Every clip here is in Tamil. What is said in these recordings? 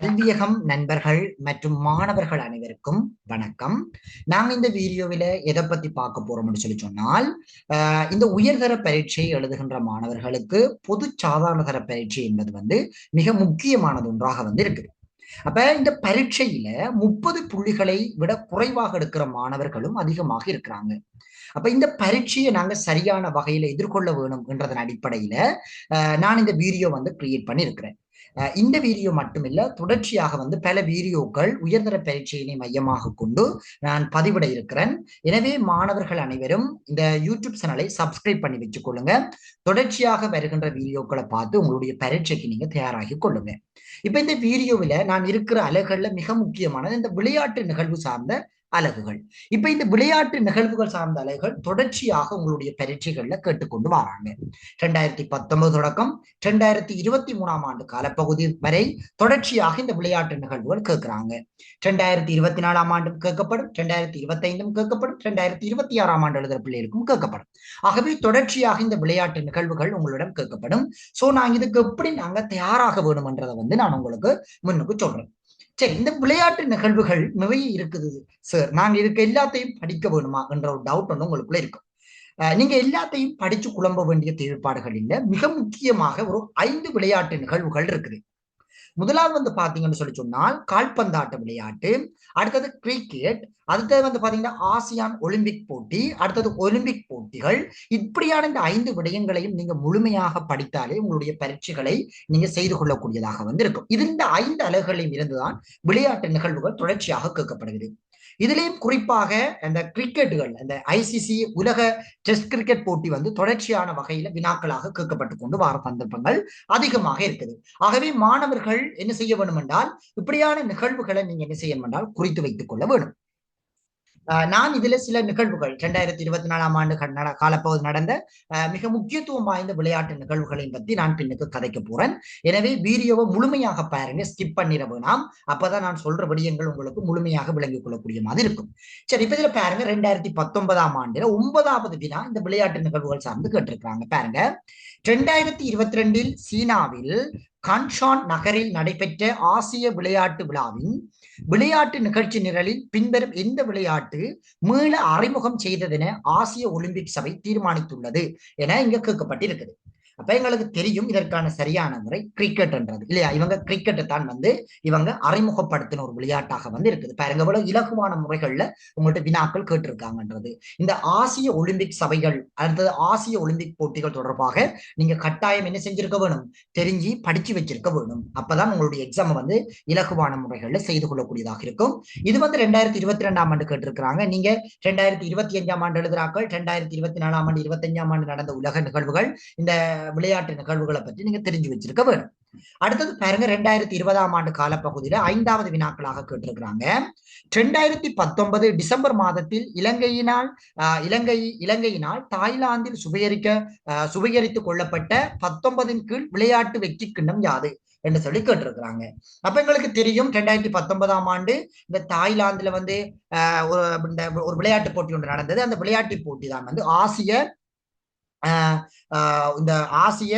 கல்வியகம் நண்பர்கள் மற்றும் மாணவர்கள் அனைவருக்கும் வணக்கம். நாங்க இந்த வீடியோவில எதை பத்தி பார்க்க போறோம்னு சொல்லி சொன்னால் ஆஹ் இந்த உயர்தர பரீட்சை எழுதுகின்ற மாணவர்களுக்கு பொது சாதாரண தர பரீட்சை என்பது வந்து மிக முக்கியமானது ஒன்றாக வந்து இருக்கு அப்ப இந்த பரீட்சையில முப்பது புள்ளிகளை விட குறைவாக எடுக்கிற மாணவர்களும் அதிகமாக இருக்கிறாங்க. அப்ப இந்த பரீட்சையை நாங்க சரியான வகையில எதிர்கொள்ள வேணும் என்றதன் அடிப்படையில நான் இந்த வீடியோ வந்து கிரியேட் பண்ணி இருக்கிறேன் இந்த வீடியோ மட்டுமில்ல தொடர்ச்சியாக வந்து பல வீடியோக்கள் உயர்தர பரீட்சையினை மையமாக கொண்டு நான் பதிவிட இருக்கிறேன். எனவே மாணவர்கள் அனைவரும் இந்த யூடியூப் சேனலை சப்ஸ்கிரைப் பண்ணி வச்சுக்கொள்ளுங்க தொடர்ச்சியாக வருகின்ற வீடியோக்களை பார்த்து உங்களுடைய பரீட்சைக்கு நீங்க தயாராகி கொள்ளுங்க. இப்ப இந்த வீடியோவில நான் இருக்கிற அலகுகள்ல மிக முக்கியமானது இந்த விளையாட்டு நிகழ்வு சார்ந்த அலகுகள். இப்ப இந்த விளையாட்டு நிகழ்வுகள் சார்ந்த அலகுகள் தொடர்ச்சியாக உங்களுடைய பரீட்சைகள்ல கேட்டுக்கொண்டு வராங்க. ரெண்டாயிரத்தி பத்தொன்பது தொடக்கம் ரெண்டாயிரத்தி இருபத்தி மூணாம் ஆண்டு காலப்பகுதி வரை தொடர்ச்சியாக இந்த விளையாட்டு நிகழ்வுகள் கேட்கிறாங்க. ரெண்டாயிரத்தி இருபத்தி நாலாம் ஆண்டும் கேட்கப்படும் ரெண்டாயிரத்தி இருபத்தி ஐந்தும் கேட்கப்படும் ரெண்டாயிரத்தி இருபத்தி ஆறாம் ஆண்டு எழுதுற பிள்ளைகளுக்கும் கேட்கப்படும். ஆகவே தொடர்ச்சியாக இந்த விளையாட்டு நிகழ்வுகள் உங்களிடம் கேட்கப்படும். சோ நாங்க இதுக்கு எப்படி நாங்க தயாராக வேணும்ன்றதை வந்து நான் உங்களுக்கு முன்னுக்கு சொல்றேன். சரி இந்த விளையாட்டு நிகழ்வுகள் நிறைய இருக்குது சார் நாங்க இதுக்கு எல்லாத்தையும் படிக்க வேணுமா என்ற ஒரு டவுட் வந்து உங்களுக்குள்ள இருக்கும். நீங்க எல்லாத்தையும் படிச்சு குழம்ப வேண்டிய தேவைப்பாடுகள் இல்லை. மிக முக்கியமாக ஒரு ஐந்து விளையாட்டு நிகழ்வுகள் இருக்குது. முதலாவது வந்து பாத்தீங்கன்னு சொல்லி சொன்னால் கால்பந்தாட்ட விளையாட்டு அடுத்தது கிரிக்கெட் அடுத்தது வந்து பாத்தீங்கன்னா ஆசியான் ஒலிம்பிக் போட்டி அடுத்தது ஒலிம்பிக் போட்டிகள். இப்படியான இந்த ஐந்து விடயங்களையும் நீங்க முழுமையாக படித்தாலே உங்களுடைய பரீட்சைகளை நீங்க செய்து கொள்ளக்கூடியதாக வந்து இருக்கும் இது இந்த ஐந்து அலகுகளையும் இருந்துதான் விளையாட்டு நிகழ்வுகள் தொடர்ச்சியாக கேட்கப்படுகிறது. இதுலயும் குறிப்பாக அந்த கிரிக்கெட்டுகள் அந்த ஐசிசி உலக டெஸ்ட் கிரிக்கெட் போட்டி வந்து தொடர்ச்சியான வகையில வினாக்களாக கேட்கப்பட்டு கொண்டு வார சந்தர்ப்பங்கள் அதிகமாக இருக்குது. ஆகவே மாணவர்கள் என்ன செய்ய வேண்டும் என்றால் இப்படியான நிகழ்வுகளை நீங்க என்ன செய்யணும் என்றால் குறித்து வைத்துக் கொள்ள வேண்டும். நான் இதுல சில நிகழ்வுகள் இரண்டாயிரத்தி இருபத்தி நாலாம் ஆண்டு காலப்பகுதி நடந்த மிக முக்கியத்துவம் வாய்ந்த விளையாட்டு நிகழ்வுகளை பத்தி நான் பின்னுக்கு கதைக்க போறேன். எனவே வீடியோவை முழுமையாக பாருங்க ஸ்கிப் பண்ணிட வேணாம். அப்பதான் நான் சொல்ற விடயங்கள் உங்களுக்கு முழுமையாக விளங்கிக் கொள்ளக்கூடிய மாதிரி இருக்கும். சரி இப்ப இதுல பாருங்க ரெண்டாயிரத்தி பத்தொன்பதாம் ஆண்டுல ஒன்பதாவது வினா இந்த விளையாட்டு நிகழ்வுகள் சார்ந்து கேட்டிருக்கிறாங்க. பாருங்க ரெண்டாயிரத்தி இருபத்தி ரெண்டில் சீனாவில் கன்ஷான் நகரில் நடைபெற்ற ஆசிய விளையாட்டு விழாவின் விளையாட்டு நிகழ்ச்சி நிரலில் பின்வரும் எந்த விளையாட்டு மீள அறிமுகம் செய்ததென ஆசிய ஒலிம்பிக் சபை தீர்மானித்துள்ளது என இங்க கேட்கப்பட்டிருக்குது. அப்ப எங்களுக்கு தெரியும் இதற்கான சரியான முறை கிரிக்கெட் என்றது இல்லையா? இவங்க கிரிக்கெட்டை தான் வந்து இவங்க அறிமுகப்படுத்தின ஒரு விளையாட்டாக வந்து இருக்குது. பாருங்க எவ்வளவு இலகுவான முறைகள்ல உங்கள்கிட்ட வினாக்கள் கேட்டிருக்காங்கன்றது. இந்த ஆசிய ஒலிம்பிக் சபைகள் அடுத்தது ஆசிய ஒலிம்பிக் போட்டிகள் தொடர்பாக நீங்க கட்டாயம் என்ன செஞ்சிருக்க வேணும்? தெரிஞ்சு படிச்சு வச்சிருக்க வேணும். அப்பதான் உங்களுடைய எக்ஸாம் வந்து இலகுவான முறைகள்ல செய்து கொள்ளக்கூடியதாக இருக்கும். இது வந்து ரெண்டாயிரத்தி இருபத்தி ரெண்டாம் ஆண்டு கேட்டிருக்கிறாங்க. நீங்க ரெண்டாயிரத்தி இருபத்தி அஞ்சாம் ஆண்டு எழுதுறாக்கள் ரெண்டாயிரத்தி இருபத்தி நாலாம் ஆண்டு இருபத்தஞ்சாம் ஆண்டு நடந்த உலக நிகழ்வுகள் இந்த விளையாட்டு நிகழ்வுகளை பற்றி நீங்க தெரிஞ்சு வச்சிருக்க வேணும். அடுத்தது பாருங்க ரெண்டாயிரத்தி இருபதாம் ஆண்டு காலப்பகுதியில ஐந்தாவது வினாக்களாக கேட்டிருக்கிறாங்க. ரெண்டாயிரத்தி பத்தொன்பது டிசம்பர் மாதத்தில் இலங்கையினால் இலங்கை இலங்கையினால் தாய்லாந்தில் சுவீகரிக்க சுவீகரித்துக் கொள்ளப்பட்ட பத்தொன்பதின் கீழ் விளையாட்டு வெற்றி கிண்ணம் யாது என்று சொல்லி கேட்டிருக்கிறாங்க. அப்ப எங்களுக்கு தெரியும் ரெண்டாயிரத்தி பத்தொன்பதாம் ஆண்டு இந்த தாய்லாந்துல வந்து ஒரு விளையாட்டு போட்டி ஒன்று நடந்தது. அந்த விளையாட்டு போட்டி தான் வந்து ஆசிய இந்த ஆசிய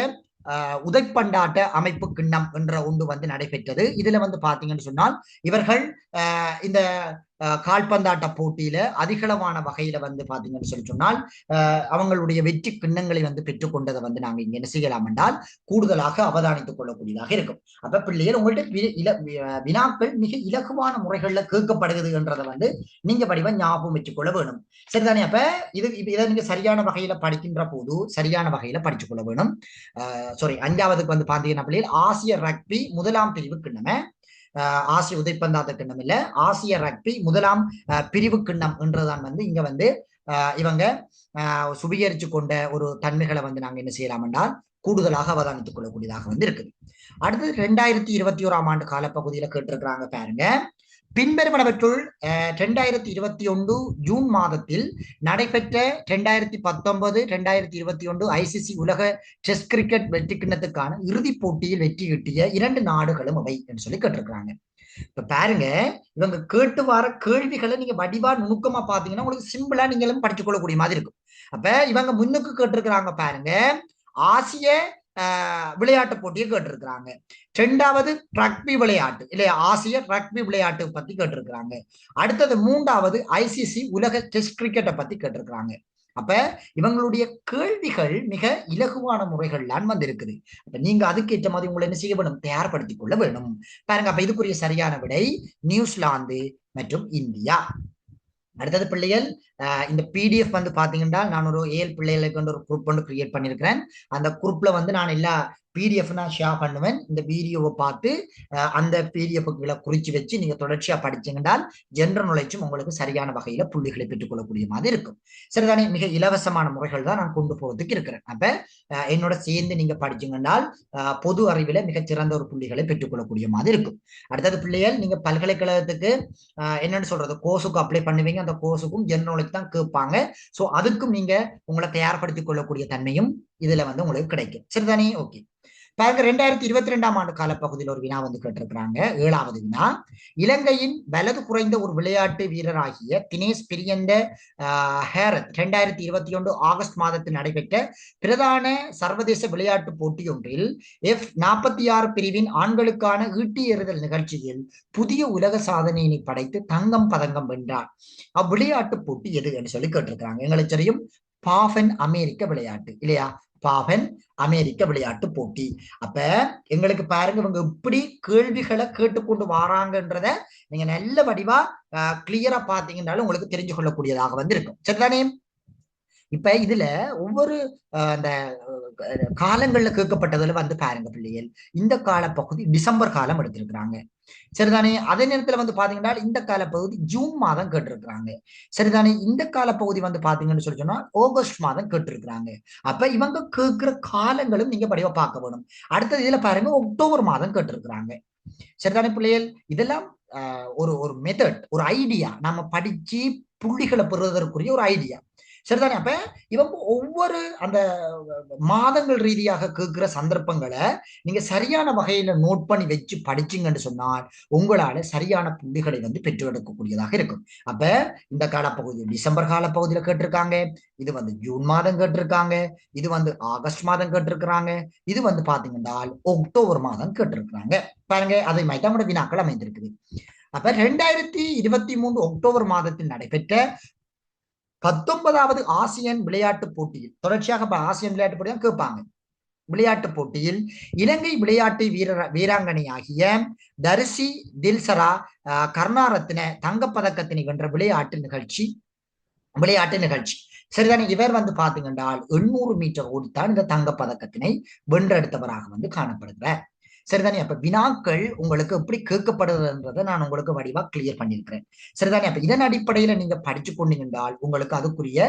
உதைப்பண்டாட்ட அமைப்பு கிண்ணம் என்ற ஒன்று வந்து நடைபெற்றது. இதுல வந்து பாத்தீங்கன்னு சொன்னால் இவர்கள் இந்த கால்பந்தாட்ட போட்டியில அதிகளவான வகையில வந்து பாத்தீங்கன்னு சொல்லி சொன்னால் அவங்களுடைய வெற்றி கிண்ணங்களை வந்து பெற்றுக்கொண்டதை வந்து நாங்க இங்க என்ன செய்யலாம் என்றால் கூடுதலாக அவதானித்துக் கொள்ளக்கூடியதாக இருக்கும். அப்ப பிள்ளைகள் உங்கள்கிட்ட வினாக்கள் மிக இலகுவான முறைகள்ல கேட்கப்படுகிறது என்றதை வந்து நீங்க வடிவம் ஞாபகம் வச்சுக்கொள்ள வேணும். சரிதானே? அப்ப இது இதை நீங்க சரியான வகையில படிக்கின்ற போது சரியான வகையில படிச்சுக்கொள்ள வேணும். சாரி அஞ்சாவதுக்கு வந்து பாத்தீங்கன்னா பிள்ளைகள் ஆசிய ரக்பி முதலாம் பிரிவு கிண்ணமே ஆசிய உதைப்பந்தாட்ட கிண்ணம் இல்ல. ஆசிய ரக்பி முதலாம் பிரிவு கிண்ணம் என்றுதான் வந்து இங்க வந்து இவங்க சுபீகரிச்சு கொண்ட ஒரு தன்மைகளை வந்து நாங்க என்ன செய்யலாம் என்றால் கூடுதலாக அவதானித்துக் கொள்ளக்கூடியதாக வந்து இருக்குது. அடுத்தது ரெண்டாயிரத்தி இருபத்தி ஓராம் ஆண்டு காலப்பகுதியில கேட்டிருக்கிறாங்க பாருங்க. பின்வருவனவற்றுள் ரெண்டாயிரத்தி இருபத்தி ஒன்று ஜூன் மாதத்தில் நடைபெற்ற ரெண்டாயிரத்தி பத்தொன்பது ரெண்டாயிரத்தி இருபத்தி ஒன்று ஐசிசி உலக டெஸ்ட் கிரிக்கெட் வெற்றி கிண்ணத்துக்கான இறுதிப் போட்டியில் வெற்றி கிட்டிய இரண்டு நாடுகளும் அவை என்று சொல்லி கேட்டிருக்கிறாங்க. இப்ப பாருங்க இவங்க கேட்டு வர கேள்விகளை நீங்க வடிவா நுணுக்கமா பாத்தீங்கன்னா உங்களுக்கு சிம்பிளா நீங்களும் படிச்சு கொள்ளக்கூடிய மாதிரி இருக்கும். அப்ப இவங்க முன்னுக்கு கேட்டிருக்கிறாங்க பாருங்க ஆசிய விளையாட்டு போட்டியை கேட்டிருக்கிறாங்க. ரெண்டாவது ரக்பி விளையாட்டு. இல்லையா ஆசிய ரக்பி விளையாட்டு பத்தி கேட்டிருக்கிறாங்க. அடுத்தது மூன்றாவது ஐசிசி உலக டெஸ்ட் கிரிக்கெட்டை பத்தி கேட்டிருக்கிறாங்க. அப்ப இவங்களுடைய கேள்விகள் மிக இலகுவான முறைகள்லாம் வந்திருக்குது. அப்ப நீங்க அதுக்கு ஏற்ற மாதிரி உங்களை என்ன செய்ய வேணும் தயார்படுத்திக் கொள்ள வேணும் பாருங்க அப்ப இதுக்குரிய சரியான விடை நியூசிலாந்து மற்றும் இந்தியா. அடுத்தது பிள்ளைகள் இந்த பிடிஎஃப் வந்து பாத்தீங்கன்னா நான் ஒரு ஏழு பிள்ளைகளுக்கு வந்து ஒரு குரூப் ஒன்று கிரியேட் பண்ணிருக்கிறேன் அந்த குரூப்ல வந்து நான் எல்லா பிடிஎஃப் நான் ஷேர் பண்ணுவேன். இந்த வீடியோவை பார்த்து அந்த பிடிஎஃப்களை குறிச்சு வச்சு நீங்க தொடர்ச்சியா படிச்சீங்கன்னால் ஜென்ரல் நுழைச்சும் உங்களுக்கு சரியான வகையில புள்ளிகளை பெற்றுக்கொள்ளக்கூடிய மாதிரி இருக்கும். சரிதானே? மிக இலவசமான முறைகள் தான் நான் கொண்டு போறதுக்கு இருக்கிறேன். அப்ப என்னோட சேர்ந்து நீங்க படிச்சீங்கன்னால் பொது அறிவில மிகச்சிறந்த ஒரு புள்ளிகளை பெற்றுக்கொள்ளக்கூடிய மாதிரி இருக்கும். அடுத்தது பிள்ளைகள் நீங்க பல்கலைக்கழகத்துக்கு என்னன்னு சொல்றது கோர்ஸுக்கு அப்ளை பண்ணுவீங்க. அந்த கோர்ஸுக்கும் ஜென்ரல் நாலேஜ் தான் கேட்பாங்க. சோ அதுக்கும் நீங்க உங்களை தயார்படுத்திக் கொள்ளக்கூடிய தன்மையும் இதுல வந்து உங்களுக்கு கிடைக்கும். சரிதானே? ஓகே பாருங்க ரெண்டாயிரத்தி இருபத்தி ரெண்டாம் ஆண்டு காலப்பகுதியில் ஒரு வினா வந்து கேட்டிருக்கிறாங்க. ஏழாவது வினா. இலங்கையின் வலது குறைந்த ஒரு விளையாட்டு வீரராகிய தினேஷ் பிரியந்த ஹேரத் ரெண்டாயிரத்தி இருபத்தி ஒன்று ஆகஸ்ட் மாதத்தில் நடைபெற்ற பிரதான சர்வதேச விளையாட்டு போட்டியொன்றில் எஃப் நாற்பத்தி ஆறு பிரிவின் ஆண்களுக்கான ஈட்டி எறிதல் நிகழ்ச்சியில் புதிய உலக சாதனையினை படைத்து தங்கம் பதங்கம் வென்றார். அவ்விளையாட்டு போட்டி எது என்று சொல்லி கேட்டிருக்கிறாங்க. எங்களுக்கு தெரியும் பாஃபன் அமெரிக்க விளையாட்டு இல்லையா? பாவன் அமெரிக்க விளையாட்டு போட்டி. அப்ப எங்களுக்கு பாருங்க இவங்க இப்படி கேள்விகளை கேட்டுக்கொண்டு வராங்கன்றத நீங்க நல்ல வடிவா கிளியரா பாத்தீங்கன்னாலும் உங்களுக்கு தெரிஞ்சு கொள்ளக்கூடியதாக வந்து இருக்கும் சரிதானே? இப்ப இதுல ஒவ்வொரு அந்த காலங்கள்ல கேட்கப்பட்டதுல வந்து பாருங்க பிள்ளைகள். இந்த காலப்பகுதி டிசம்பர் காலம் எடுத்திருக்கிறாங்க. சரிதானே? அதே நேரத்துல வந்து பாத்தீங்கன்னா இந்த காலப்பகுதி ஜூன் மாதம் கேட்டிருக்கிறாங்க. சரிதானே? இந்த காலப்பகுதி வந்து பாத்தீங்கன்னு சொல்லி சொன்னா ஆகஸ்ட் மாதம் கேட்டிருக்கிறாங்க. அப்ப இவங்க கேட்கிற காலங்களும் நீங்க படிவா பார்க்க வேணும். அடுத்தது இதுல பாருங்க அக்டோபர் மாதம் கேட்டிருக்கிறாங்க. சரிதானே பிள்ளைகள்? இதெல்லாம் ஒரு ஒரு மெத்தட் ஒரு ஐடியா நம்ம படிச்சு புள்ளிகளை பெறுவதற்குரிய ஒரு ஐடியா சரிதானே? அப்ப இவங்க ஒவ்வொரு அந்த மாதங்கள் ரீதியாக கேட்கிற சந்தர்ப்பங்களை நீங்க சரியான வகையில நோட் பண்ணி வச்சு படிச்சிங்கன்னு சொன்னால் உங்களால சரியான புள்ளிகளை வந்து பெற்றுக்கொள்ளக்கூடியதாக இருக்கும். அப்ப இந்த காலப்பகுதி டிசம்பர் காலப்பகுதியில கேட்டிருக்காங்க இது வந்து ஜூன் மாதம் கேட்டிருக்காங்க இது வந்து ஆகஸ்ட் மாதம் கேட்டிருக்கிறாங்க இது வந்து பாத்தீங்கன்னா அக்டோபர் மாதம் கேட்டிருக்கிறாங்க. பாருங்க அதை மாதிரி நம்முடைய வினாக்கள் அமைந்திருக்குது. அப்ப ரெண்டாயிரத்தி இருபத்தி மூன்று அக்டோபர் மாதத்தில் நடைபெற்ற பத்தொன்பதாவது ஆசியன் விளையாட்டு போட்டியில் தொடர்ச்சியாக இப்ப ஆசியன் விளையாட்டு போட்டியாக கேட்பாங்க. விளையாட்டு போட்டியில் இலங்கை விளையாட்டு வீரர் வீராங்கனை ஆகிய தரிசி தில்சரா கர்நாரத்தின தங்கப்பதக்கத்தினை வென்ற விளையாட்டு நிகழ்ச்சி விளையாட்டு நிகழ்ச்சி. சரிதானே? இவர் வந்து பாத்தீங்கன்றால் எண்ணூறு மீட்டர் ஓடித்தான் இந்த தங்கப்பதக்கத்தினை வென்றெடுத்தவராக வந்து காணப்படுகிறார். சரிதானே அப்ப வினாக்கள் உங்களுக்கு எப்படி கேட்கப்படுதுன்றதை நான் உங்களுக்கு வடிவா கிளியர் பண்ணியிருக்கிறேன். சரிதானே அப்ப இதன் அடிப்படையில நீங்க படிச்சு கொண்டீங்கன்றால் உங்களுக்கு அதுக்குரிய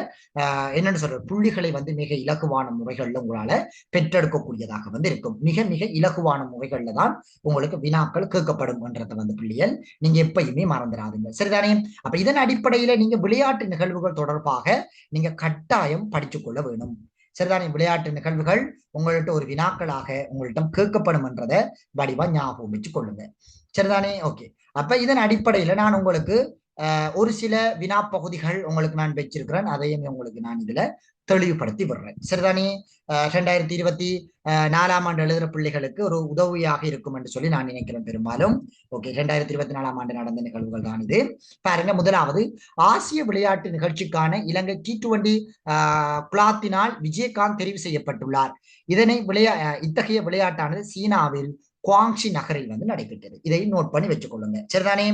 என்னன்னு சொல்ற புள்ளிகளை வந்து மிக இலகுவான முறைகள்ல உங்களால பெற்றெடுக்கக்கூடியதாக வந்து இருக்கும். மிக மிக இலகுவான முறைகள்ல தான் உங்களுக்கு வினாக்கள் கேட்கப்படும் என்றதை வந்து பிள்ளைகள் நீங்க எப்பயுமே மறந்துடாதுங்க. சரிதானே அப்ப இதன் அடிப்படையில நீங்க விளையாட்டு நிகழ்வுகள் தொடர்பாக நீங்க கட்டாயம் படிச்சு கொள்ள வேணும். சரிதானே விளையாட்டு நிகழ்வுகள் உங்கள்கிட்ட ஒரு வினாக்களாக உங்கள்ட்ட கேட்கப்படும் என்றதை வடிவா ஞாபகம் வச்சு கொள்ளுங்க. சரிதானே ஓகே அப்ப இதன் அடிப்படையில நான் உங்களுக்கு ஒரு சில வினா பகுதிகள் உங்களுக்கு நான் வச்சிருக்கிறேன். அதையும் உங்களுக்கு நான் இதுல தெளிவுபடுத்தி விடுறேன். சரிதானே? ரெண்டாயிரத்தி இருபத்தி நாலாம் ஆண்டு எழுதுற பிள்ளைகளுக்கு ஒரு உதவியாக இருக்கும் என்று சொல்லி நான் நினைக்கிறேன் பெரும்பாலும். ஓகே ரெண்டாயிரத்தி இருபத்தி நாலாம் ஆண்டு நடந்த நிகழ்வுகள் தான் இது. பாருங்க முதலாவது ஆசிய விளையாட்டு நிகழ்ச்சிக்கான இலங்கை டி டுவெண்டி குலாத்தினால் விஜயகாந்த் தெரிவு செய்யப்பட்டுள்ளார். இதனை விளையா இத்தகைய விளையாட்டானது சீனாவில் குவாங்ஷி நகரில் வந்து நடைபெற்றது. இதை நோட் பண்ணி வச்சுக்கொள்ளுங்க. சரிதானே?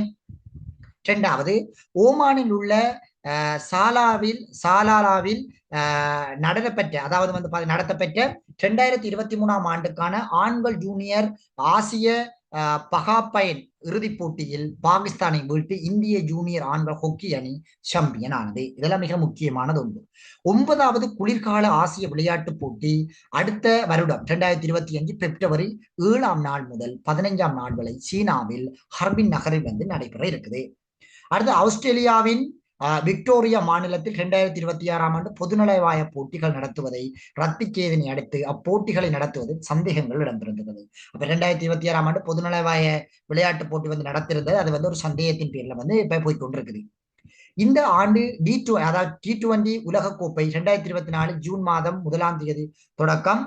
இரண்டாவது ஓமானில் உள்ள சாலாவில் சாலாலாவில் நடத்தப்பெற்ற அதாவது வந்து நடத்தப்பெற்ற இரண்டாயிரத்தி இருபத்தி மூணாம் ஆண்டுக்கான ஆண்கள் ஜூனியர் ஆசிய பகாப்பயன் இறுதிப் போட்டியில் பாகிஸ்தானை வீழ்த்தி இந்திய ஜூனியர் ஆண்கள் ஹொக்கி அணி சாம்பியன் ஆனது. இதெல்லாம் மிக முக்கியமானது ஒன்று. ஒன்பதாவது குளிர்கால ஆசிய விளையாட்டுப் போட்டி அடுத்த வருடம் இரண்டாயிரத்தி இருபத்தி அஞ்சு பிப்ரவரி ஏழாம் நாள் முதல் பதினைஞ்சாம் நாள் வரை சீனாவில் ஹர்பின் நகரில் வந்து நடைபெற இருக்குது. அடுத்து ஆஸ்திரேலியாவின் விக்டோரியா மாநிலத்தில் இரண்டாயிரத்தி இருபத்தி ஆறாம் ஆண்டு பொதுநலவாய போட்டிகள் நடத்துவதை ரத்திக்கேதனை அடுத்து அப்போட்டிகளை நடத்துவது சந்தேகங்கள் இடம்பெறுகிறது அப்ப இரண்டாயிரத்தி இருபத்தி ஆறாம் ஆண்டு பொதுநலவாய விளையாட்டு போட்டி வந்து நடத்திருந்தது. அது வந்து ஒரு சந்தேகத்தின் பேர்ல வந்து இப்ப போய் கொண்டிருக்குது இந்த ஆண்டு டி டூ அதாவது டி டுவெண்டி உலகக்கோப்பை இரண்டாயிரத்தி இருபத்தி நாலு ஜூன் மாதம் முதலாம் தேதி தொடக்கம்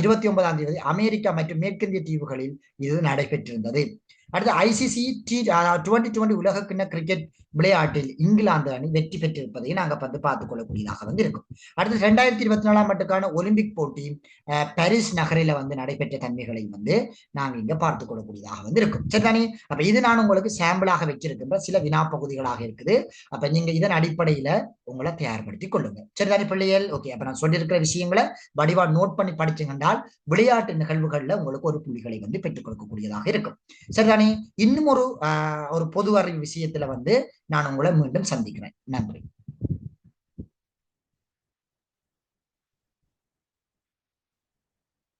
இருபத்தி ஒன்பதாம் தேதி அமெரிக்கா மற்றும் மேற்கிந்திய தீவுகளில் இது நடைபெற்றிருந்தது. அடுத்து ஐசிசி டி டுவெண்டி டுவெண்டி உலக கிண்ண கிரிக்கெட் விளையாட்டில் இங்கிலாந்து அணி வெற்றி பெற்றிருப்பதை நாங்கள் வந்து பார்த்துக் கொள்ளக்கூடியதாக வந்து இருக்கும். அடுத்து ரெண்டாயிரத்தி இருபத்தி நாலாம் ஆண்டுக்கான ஒலிம்பிக் போட்டி பாரிஸ் நகரில வந்து நடைபெற்ற தன்மைகளை வந்து நாங்க இங்க பார்த்துக் கொள்ளக்கூடியதாக வந்து இருக்கும். சரிதானே அப்ப இது நான் உங்களுக்கு சாம்பிளாக வச்சிருக்கின்ற சில வினா பகுதிகளாக இருக்குது. அப்ப நீங்க இதன் அடிப்படையில உங்களை தயார்படுத்தி கொள்ளுங்க. சரிதானே பிள்ளைகள்? ஓகே அப்ப நான் சொல்லியிருக்கிற விஷயங்களை வடிவா நோட் பண்ணி படிச்சுங்கண்டால் விளையாட்டு நிகழ்வுகள்ல உங்களுக்கு ஒரு புள்ளிகளை வந்து பெற்றுக் கொடுக்கக்கூடியதாக இருக்கும். சரிதானே இன்னும் ஒரு ஒரு பொது அறிவு விஷயத்துல வந்து நான் உங்களை மீண்டும் சந்திக்கிறேன். நன்றி.